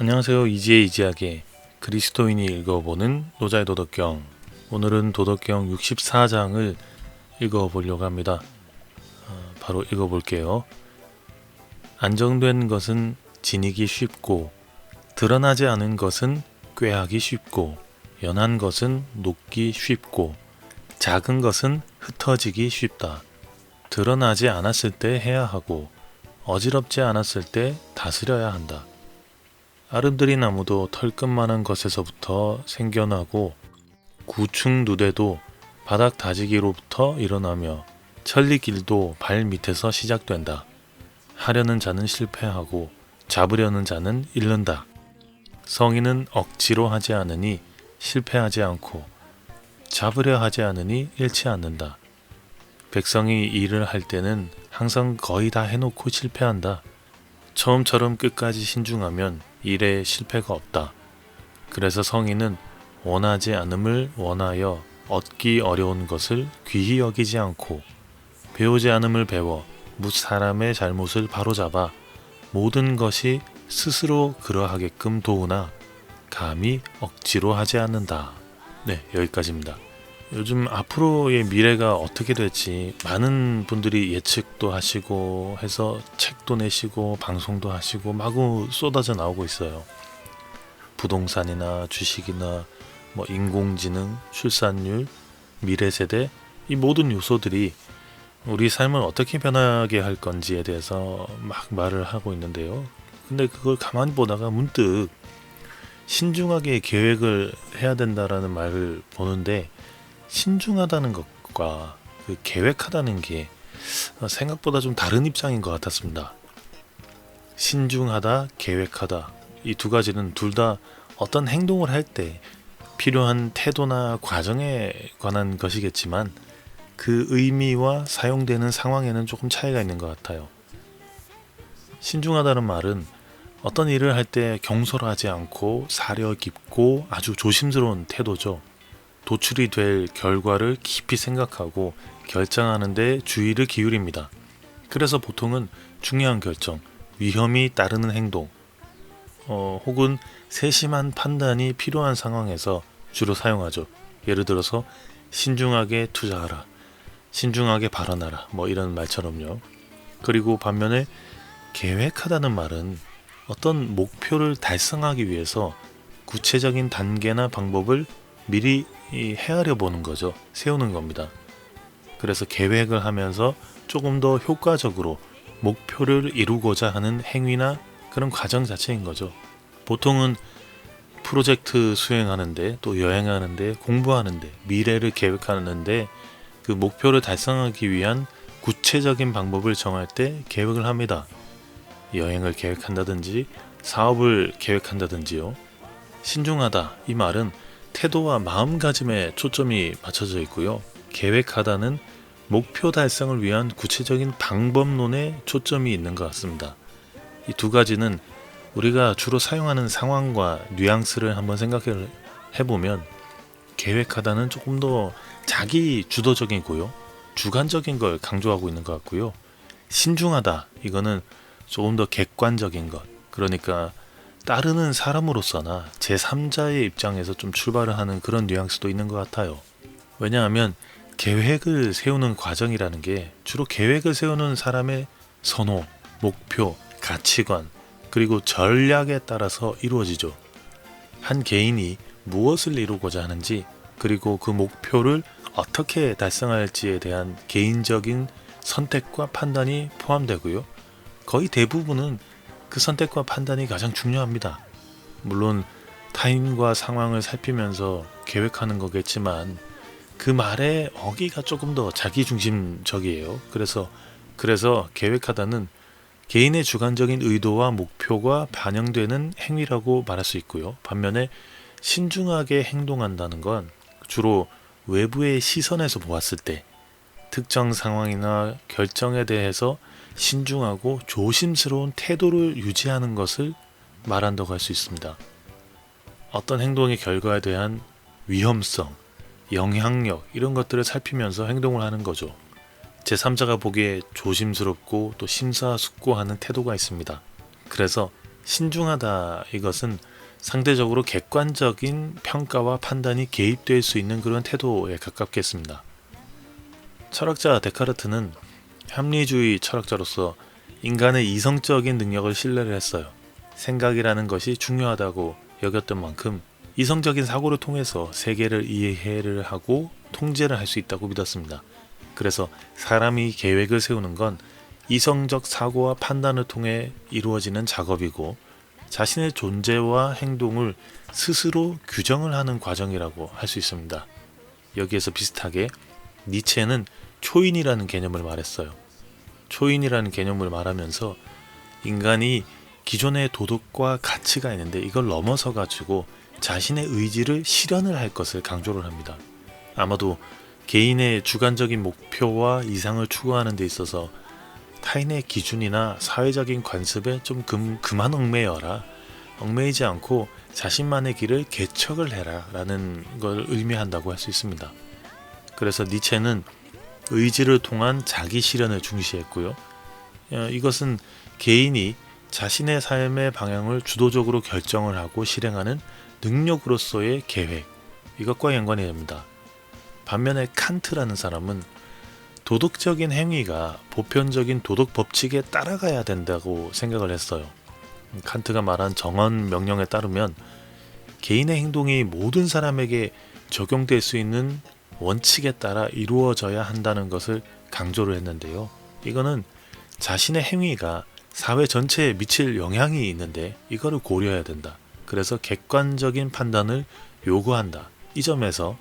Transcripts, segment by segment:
안녕하세요. 이지의 이지하게 그리스도인이 읽어보는 노자의 도덕경. 오늘은 도덕경 64장을 읽어보려고 합니다. 어, 바로 읽어볼게요. 안정된 것은 지니기 쉽고 드러나지 않은 것은 꾀하기 쉽고 연한 것은 녹기 쉽고 작은 것은 흩어지기 쉽다. 드러나지 않았을 때 해야 하고 어지럽지 않았을 때 다스려야 한다. 아름드리 나무도 털끝만한 것에서부터 생겨나고 구충 누대도 바닥 다지기로부터 일어나며 천리길도 발 밑에서 시작된다. 하려는 자는 실패하고 잡으려는 자는 잃는다. 성인은 억지로 하지 않으니 실패하지 않고 잡으려 하지 않으니 잃지 않는다. 백성이 일을 할 때는 항상 거의 다 해놓고 실패한다. 처음처럼 끝까지 신중하면 일에 실패가 없다. 그래서 성인은 원하지 않음을 원하여 얻기 어려운 것을 귀히 여기지 않고 배우지 않음을 배워 무 사람의 잘못을 바로잡아 모든 것이 스스로 그러하게끔 도우나 감히 억지로 하지 않는다. 네, 여기까지입니다. 요즘 앞으로의 미래가 어떻게 될지 많은 분들이 예측도 하시고 해서 책도 내시고 방송도 하시고 마구 쏟아져 나오고 있어요. 부동산이나 주식이나 뭐 인공지능, 출산율, 미래 세대 이 모든 요소들이 우리 삶을 어떻게 변하게 할 건지에 대해서 막 말을 하고 있는데요. 근데 그걸 가만히 보다가 문득 신중하게 계획을 해야 된다라는 말을 보는데 신중하다는 것과 그 계획하다는 게 생각보다 좀 다른 입장인 것 같았습니다. 신중하다, 계획하다 이 두 가지는 둘 다 어떤 행동을 할 때 필요한 태도나 과정에 관한 것이겠지만 그 의미와 사용되는 상황에는 조금 차이가 있는 것 같아요. 신중하다는 말은 어떤 일을 할 때 경솔하지 않고 사려 깊고 아주 조심스러운 태도죠. 도출이 될 결과를 깊이 생각하고 결정하는 데 주의를 기울입니다. 그래서 보통은 중요한 결정, 위험이 따르는 행동, 어, 혹은 세심한 판단이 필요한 상황에서 주로 사용하죠. 예를 들어서 신중하게 투자하라, 신중하게 발언하라, 뭐 이런 말처럼요. 그리고 반면에 계획하다는 말은 어떤 목표를 달성하기 위해서 구체적인 단계나 방법을 미리 헤아려 보는 거죠. 세우는 겁니다. 그래서 계획을 하면서 조금 더 효과적으로 목표를 이루고자 하는 행위나 그런 과정 자체인 거죠. 보통은 프로젝트 수행하는데 또 여행하는데 공부하는데 미래를 계획하는데 그 목표를 달성하기 위한 구체적인 방법을 정할 때 계획을 합니다. 여행을 계획한다든지 사업을 계획한다든지요. 신중하다 이 말은 태도와 마음가짐에 초점이 맞춰져 있고요. 계획하다는 목표 달성을 위한 구체적인 방법론에 초점이 있는 것 같습니다. 이 두 가지는 우리가 주로 사용하는 상황과 뉘앙스를 한번 생각해 보면 계획하다는 조금 더 자기 주도적이고요. 주관적인 걸 강조하고 있는 것 같고요. 신중하다 이거는 조금 더 객관적인 것. 그러니까 따르는 사람으로서나 제3자의 입장에서 좀 출발을 하는 그런 뉘앙스도 있는 것 같아요. 왜냐하면 계획을 세우는 과정이라는 게 주로 계획을 세우는 사람의 선호, 목표, 가치관, 그리고 전략에 따라서 이루어지죠. 한 개인이 무엇을 이루고자 하는지, 그리고 그 목표를 어떻게 달성할지에 대한 개인적인 선택과 판단이 포함되고요. 거의 대부분은 그 선택과 판단이 가장 중요합니다. 물론 타인과 상황을 살피면서 계획하는 거겠지만 그 말의 어기가 조금 더 자기중심적이에요. 그래서 그래서 계획하다는 개인의 주관적인 의도와 목표가 반영되는 행위라고 말할 수 있고요. 반면에 신중하게 행동한다는 건 주로 외부의 시선에서 보았을 때 특정 상황이나 결정에 대해서 신중하고 조심스러운 태도를 유지하는 것을 말한다고 할 수 있습니다. 어떤 행동의 결과에 대한 위험성, 영향력 이런 것들을 살피면서 행동을 하는 거죠. 제3자가 보기에 조심스럽고 또 심사숙고하는 태도가 있습니다. 그래서 신중하다 이것은 상대적으로 객관적인 평가와 판단이 개입될 수 있는 그런 태도에 가깝겠습니다. 철학자 데카르트는 합리주의 철학자로서 인간의 이성적인 능력을 신뢰를 했어요. 생각이라는 것이 중요하다고 여겼던 만큼 이성적인 사고를 통해서 세계를 이해를 하고 통제를 할 수 있다고 믿었습니다. 그래서 사람이 계획을 세우는 건 이성적 사고와 판단을 통해 이루어지는 작업이고 자신의 존재와 행동을 스스로 규정을 하는 과정이라고 할 수 있습니다. 여기에서 비슷하게 니체는 초인이라는 개념을 말했어요. 초인이라는 개념을 말하면서 인간이 기존의 도덕과 가치가 있는데 이걸 넘어서 가지고 자신의 의지를 실현을 할 것을 강조를 합니다. 아마도 개인의 주관적인 목표와 이상을 추구하는 데 있어서 타인의 기준이나 사회적인 관습에 좀 금, 그만 얽매여라. 얽매이지 않고 자신만의 길을 개척을 해라. 라는 걸 의미한다고 할 수 있습니다. 그래서 니체는 의지를 통한 자기 실현을 중시했고요. 어, 이것은 개인이 자신의 삶의 방향을 주도적으로 결정을 하고 실행하는 능력으로서의 계획, 이것과 연관이 됩니다. 반면에 칸트라는 사람은 도덕적인 행위가 보편적인 도덕 법칙에 따라가야 된다고 생각을 했어요. 칸트가 말한 정언 명령에 따르면 개인의 행동이 모든 사람에게 적용될 수 있는 원칙에 따라 이루어져야 한다는 것을 강조를 했는데요. 이거는 자신의 행위가 사회 전체에 미칠 영향이 있는데 이거를 고려해야 된다. 그래서 객관적인 판단을 요구한다. 이 점에서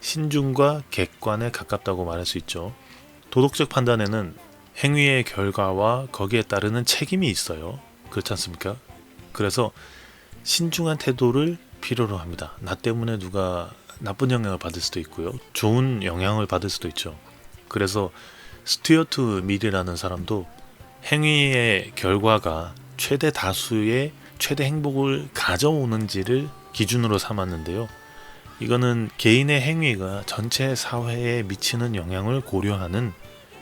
신중과 객관에 가깝다고 말할 수 있죠. 도덕적 판단에는 행위의 결과와 거기에 따르는 책임이 있어요. 그렇지 않습니까? 그래서 신중한 태도를 필요로 합니다. 나 때문에 누가 나쁜 영향을 받을 수도 있고요. 좋은 영향을 받을 수도 있죠. 그래서 스튜어트 밀이라는 사람도 행위의 결과가 최대 다수의 최대 행복을 가져오는지를 기준으로 삼았는데요. 이거는 개인의 행위가 전체 사회에 미치는 영향을 고려하는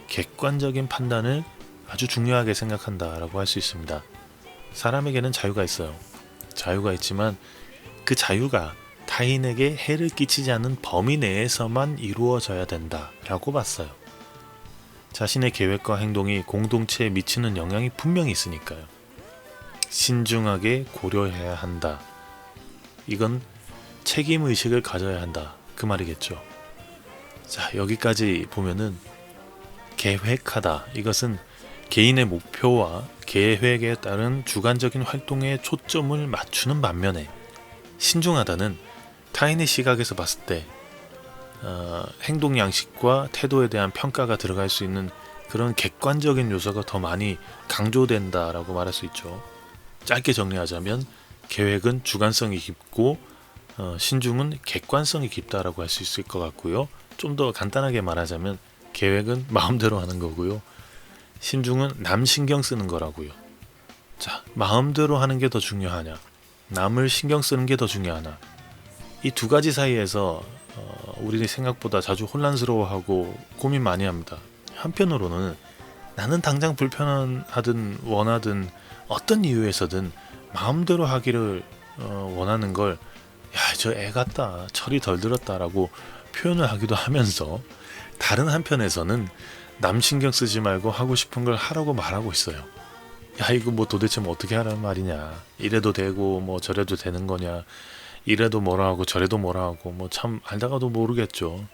객관적인 판단을 아주 중요하게 생각한다라고 할 수 있습니다. 사람에게는 자유가 있어요. 자유가 있지만 그 자유가 타인에게 해를 끼치지 않는 범위 내에서만 이루어져야 된다라고 봤어요. 자신의 계획과 행동이 공동체에 미치는 영향이 분명히 있으니까요. 신중하게 고려해야 한다. 이건 책임 의식을 가져야 한다. 그 말이겠죠. 자, 여기까지 보면은 계획하다. 이것은 개인의 목표와 계획에 따른 주관적인 활동에 초점을 맞추는 반면에 신중하다는 타인의 시각에서 봤을 때 어, 행동 양식과 태도에 대한 평가가 들어갈 수 있는 그런 객관적인 요소가 더 많이 강조된다라고 말할 수 있죠. 짧게 정리하자면 계획은 주관성이 깊고 어, 신중은 객관성이 깊다라고 할 수 있을 것 같고요. 좀 더 간단하게 말하자면 계획은 마음대로 하는 거고요. 신중은 남 신경 쓰는 거라고요. 자, 마음대로 하는 게 더 중요하냐? 남을 신경 쓰는 게 더 중요하나? 이 두 가지 사이에서 어, 우리 생각보다 자주 혼란스러워하고 고민 많이 합니다. 한편으로는 나는 당장 불편하든 원하든 어떤 이유에서든 마음대로 하기를 어, 원하는 걸 야, 저 애 같다. 철이 덜 들었다라고 표현을 하기도 하면서 다른 한편에서는 남 신경 쓰지 말고 하고 싶은 걸 하라고 말하고 있어요. 야, 이거 뭐 도대체 뭐 어떻게 하라는 말이냐. 이래도 되고 뭐 저래도 되는 거냐. 이래도 뭐라 하고 저래도 뭐라 하고 뭐 참 알다가도 모르겠죠.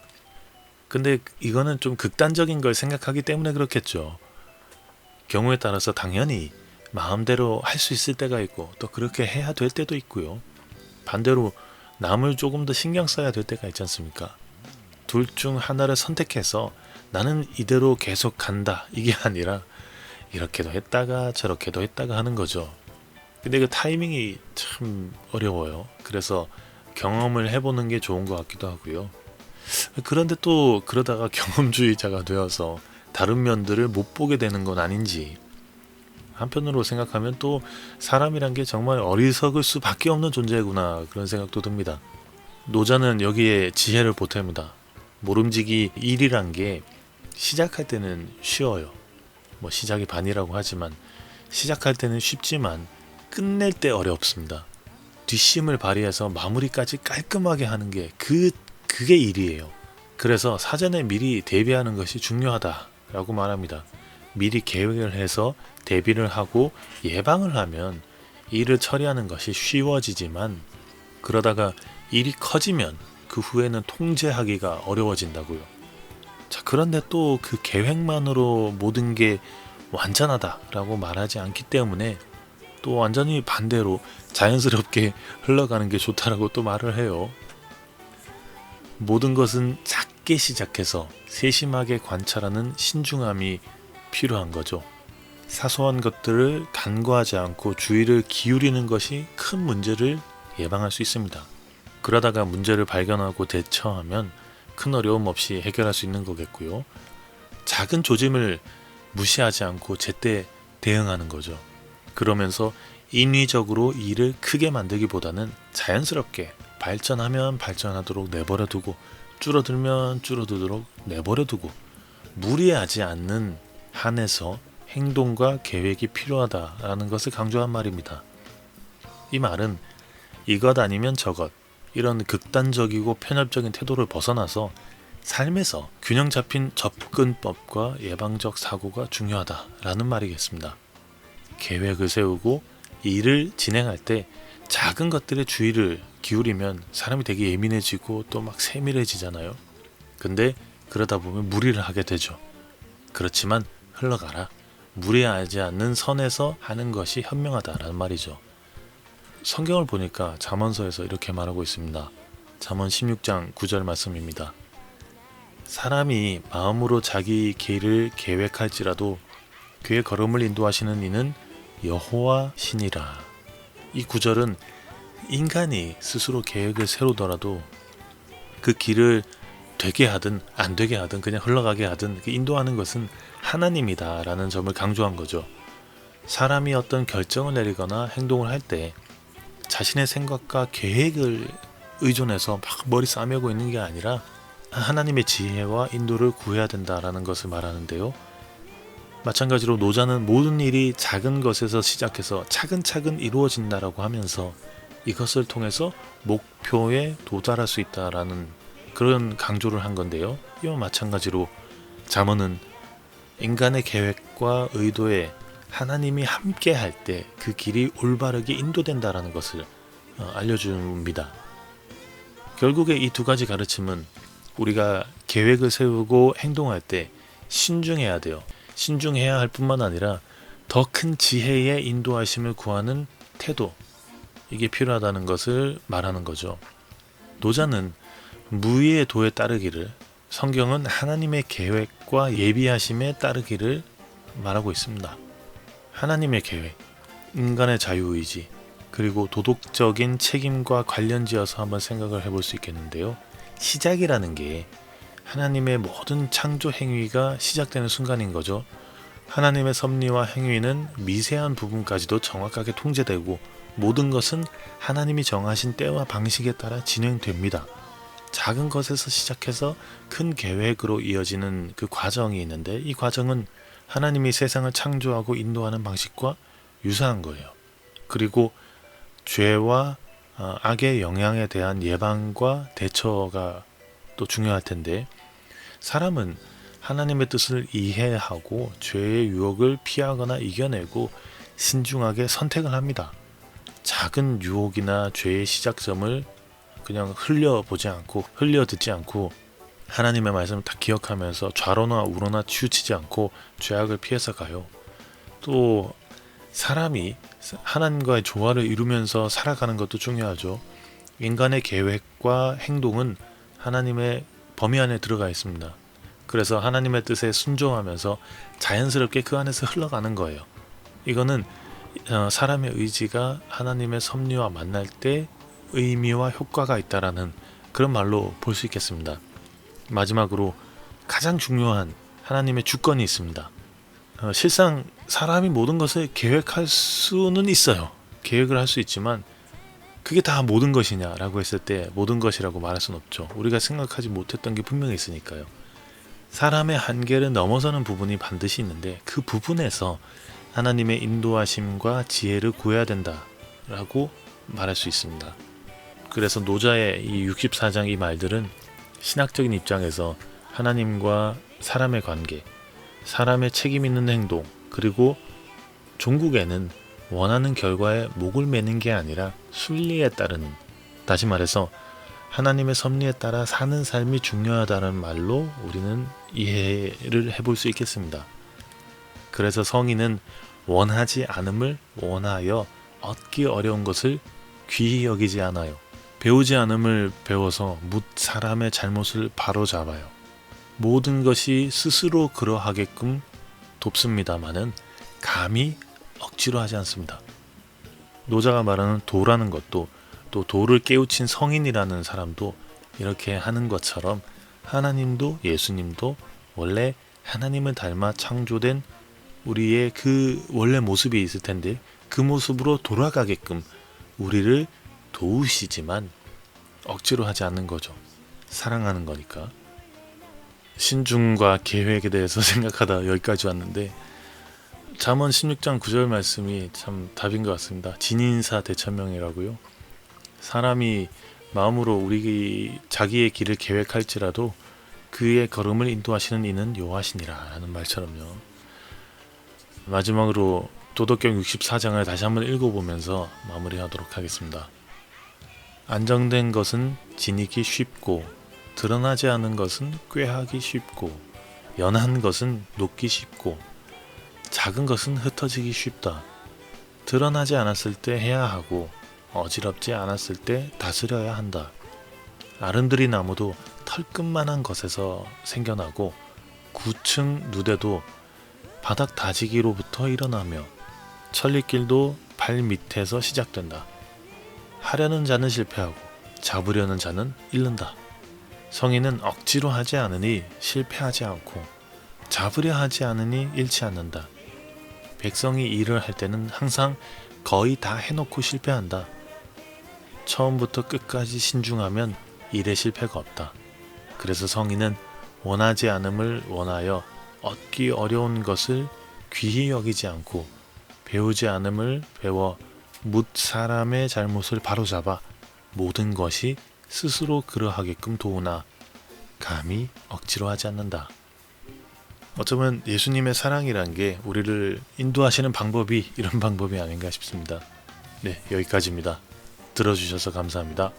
근데 이거는 좀 극단적인 걸 생각하기 때문에 그렇겠죠. 경우에 따라서 당연히 마음대로 할 수 있을 때가 있고 또 그렇게 해야 될 때도 있고요. 반대로 남을 조금 더 신경 써야 될 때가 있지 않습니까? 둘 중 하나를 선택해서 나는 이대로 계속 간다. 이게 아니라 이렇게도 했다가 저렇게도 했다가 하는 거죠. 근데 그 타이밍이 참 어려워요. 그래서 경험을 해보는 게 좋은 것 같기도 하고요. 그런데 또 그러다가 경험주의자가 되어서 다른 면들을 못 보게 되는 건 아닌지 한편으로 생각하면 또 사람이란 게 정말 어리석을 수밖에 없는 존재구나 그런 생각도 듭니다. 노자는 여기에 지혜를 보탭니다. 모름지기 일이란 게 시작할 때는 쉬워요. 뭐 시작이 반이라고 하지만 시작할 때는 쉽지만 끝낼 때 어렵습니다. 뒷심을 발휘해서 마무리까지 깔끔하게 하는 게 그 그게 일이에요. 그래서 사전에 미리 대비하는 것이 중요하다라고 말합니다. 미리 계획을 해서 대비를 하고 예방을 하면 일을 처리하는 것이 쉬워지지만 그러다가 일이 커지면 그 후에는 통제하기가 어려워진다고요. 자, 그런데 또 그 계획만으로 모든 게 완전하다라고 말하지 않기 때문에 또 완전히 반대로 자연스럽게 흘러가는 게 좋다라고 또 말을 해요. 모든 것은 작게 시작해서 세심하게 관찰하는 신중함이 필요한 거죠. 사소한 것들을 간과하지 않고 주의를 기울이는 것이 큰 문제를 예방할 수 있습니다. 그러다가 문제를 발견하고 대처하면 큰 어려움 없이 해결할 수 있는 거겠고요. 작은 조짐을 무시하지 않고 제때 대응하는 거죠. 그러면서 인위적으로 일을 크게 만들기보다는 자연스럽게 발전하면 발전하도록 내버려 두고 줄어들면 줄어들도록 내버려 두고 무리하지 않는 한에서 행동과 계획이 필요하다라는 것을 강조한 말입니다. 이 말은 이것 아니면 저것 이런 극단적이고 편협적인 태도를 벗어나서 삶에서 균형 잡힌 접근법과 예방적 사고가 중요하다라는 말이겠습니다. 계획을 세우고 일을 진행할 때 작은 것들에 주의를 기울이면 사람이 되게 예민해지고 또 막 세밀해지잖아요. 근데 그러다 보면 무리를 하게 되죠. 그렇지만 흘러가라. 무리하지 않는 선에서 하는 것이 현명하다라는 말이죠. 성경을 보니까 잠언서에서 이렇게 말하고 있습니다. 잠언 16장 9절 말씀입니다. 사람이 마음으로 자기 길을 계획할지라도 그의 걸음을 인도하시는 이는 여호와 신이라. 이 구절은 인간이 스스로 계획을 세우더라도 그 길을 되게 하든 안 되게 하든 그냥 흘러가게 하든 그 인도하는 것은 하나님이다라는 점을 강조한 거죠. 사람이 어떤 결정을 내리거나 행동을 할 때 자신의 생각과 계획을 의존해서 막 머리 싸매고 있는 게 아니라 하나님의 지혜와 인도를 구해야 된다라는 것을 말하는데요. 마찬가지로 노자는 모든 일이 작은 것에서 시작해서 차근차근 이루어진다라고 하면서 이것을 통해서 목표에 도달할 수 있다라는 그런 강조를 한 건데요. 이와 마찬가지로 잠언은 인간의 계획과 의도에 하나님이 함께 할 때 그 길이 올바르게 인도된다라는 것을 어, 알려줍니다. 결국에 이 두 가지 가르침은 우리가 계획을 세우고 행동할 때 신중해야 돼요. 신중해야 할 뿐만 아니라 더 큰 지혜의 인도하심을 구하는 태도 이게 필요하다는 것을 말하는 거죠. 노자는 무의의 도에 따르기를 성경은 하나님의 계획과 예비하심에 따르기를 말하고 있습니다. 하나님의 계획, 인간의 자유의지, 그리고 도덕적인 책임과 관련지어서 한번 생각을 해볼 수 있겠는데요. 시작이라는 게 하나님의 모든 창조 행위가 시작되는 순간인 거죠. 하나님의 섭리와 행위는 미세한 부분까지도 정확하게 통제되고 모든 것은 하나님이 정하신 때와 방식에 따라 진행됩니다. 작은 것에서 시작해서 큰 계획으로 이어지는 그 과정이 있는데 이 과정은 하나님이 세상을 창조하고 인도하는 방식과 유사한 거예요. 그리고 죄와 어, 악의 영향에 대한 예방과 대처가 또 중요할 텐데 사람은 하나님의 뜻을 이해하고 죄의 유혹을 피하거나 이겨내고 신중하게 선택을 합니다. 작은 유혹이나 죄의 시작점을 그냥 흘려보지 않고 흘려듣지 않고 하나님의 말씀을 다 기억하면서 좌로나 우로나 치우치지 않고 죄악을 피해서 가요. 또 사람이 하나님과의 조화를 이루면서 살아가는 것도 중요하죠. 인간의 계획과 행동은 하나님의 범위 안에 들어가 있습니다. 그래서 하나님의 뜻에 순종하면서 자연스럽게 그 안에서 흘러가는 거예요. 이거는 어, 사람의 의지가 하나님의 섭리와 만날 때 의미와 효과가 있다라는 그런 말로 볼 수 있겠습니다. 마지막으로 가장 중요한 하나님의 주권이 있습니다. 어, 실상 사람이 모든 것을 계획할 수는 있어요. 계획을 할 수 있지만 그게 다 모든 것이냐라고 했을 때 모든 것이라고 말할 수는 없죠. 우리가 생각하지 못했던 게 분명히 있으니까요. 사람의 한계를 넘어서는 부분이 반드시 있는데 그 부분에서 하나님의 인도하심과 지혜를 구해야 된다라고 말할 수 있습니다. 그래서 노자의 이 64장 이 말들은 신학적인 입장에서 하나님과 사람의 관계, 사람의 책임 있는 행동, 그리고 종국에는 원하는 결과에 목을 매는 게 아니라 순리에 따르는 다시 말해서 하나님의 섭리에 따라 사는 삶이 중요하다는 말로 우리는 이해를 해볼 수 있겠습니다. 그래서 성인은 원하지 않음을 원하여 얻기 어려운 것을 귀히 여기지 않아요. 배우지 않음을 배워서 묻 사람의 잘못을 바로 잡아요. 모든 것이 스스로 그러하게끔 돕습니다마는 감히 억지로 하지 않습니다. 노자가 말하는 도라는 것도 또 도를 깨우친 성인이라는 사람도 이렇게 하는 것처럼 하나님도 예수님도 원래 하나님을 닮아 창조된 우리의 그 원래 모습이 있을 텐데 그 모습으로 돌아가게끔 우리를 도우시지만 억지로 하지 않는 거죠. 사랑하는 거니까. 신중과 계획에 대해서 생각하다 여기까지 왔는데 잠언 16장 9절 말씀이 참 답인 것 같습니다. 진인사 대천명이라고요. 사람이 마음으로 우리 자기의 길을 계획할지라도 그의 걸음을 인도하시는 이는 여호와시니라라는 말처럼요. 마지막으로 도덕경 64장을 다시 한번 읽어보면서 마무리하도록 하겠습니다. 안정된 것은 지니기 쉽고 드러나지 않은 것은 꾀하기 쉽고 연한 것은 녹기 쉽고 작은 것은 흩어지기 쉽다. 드러나지 않았을 때 해야 하고 어지럽지 않았을 때 다스려야 한다. 아름드리 나무도 털끝만한 것에서 생겨나고 9층 누대도 바닥 다지기로부터 일어나며 천리길도 발 밑에서 시작된다. 하려는 자는 실패하고 잡으려는 자는 잃는다. 성인은 억지로 하지 않으니 실패하지 않고 잡으려 하지 않으니 잃지 않는다. 백성이 일을 할 때는 항상 거의 다 해놓고 실패한다. 처음부터 끝까지 신중하면 일에 실패가 없다. 그래서 성인은 원하지 않음을 원하여 얻기 어려운 것을 귀히 여기지 않고 배우지 않음을 배워 묻 사람의 잘못을 바로잡아 모든 것이 스스로 그러하게끔 도우나 감히 억지로 하지 않는다. 어쩌면 예수님의 사랑이란 게 우리를 인도하시는 방법이 이런 방법이 아닌가 싶습니다. 네, 여기까지입니다. 들어주셔서 감사합니다.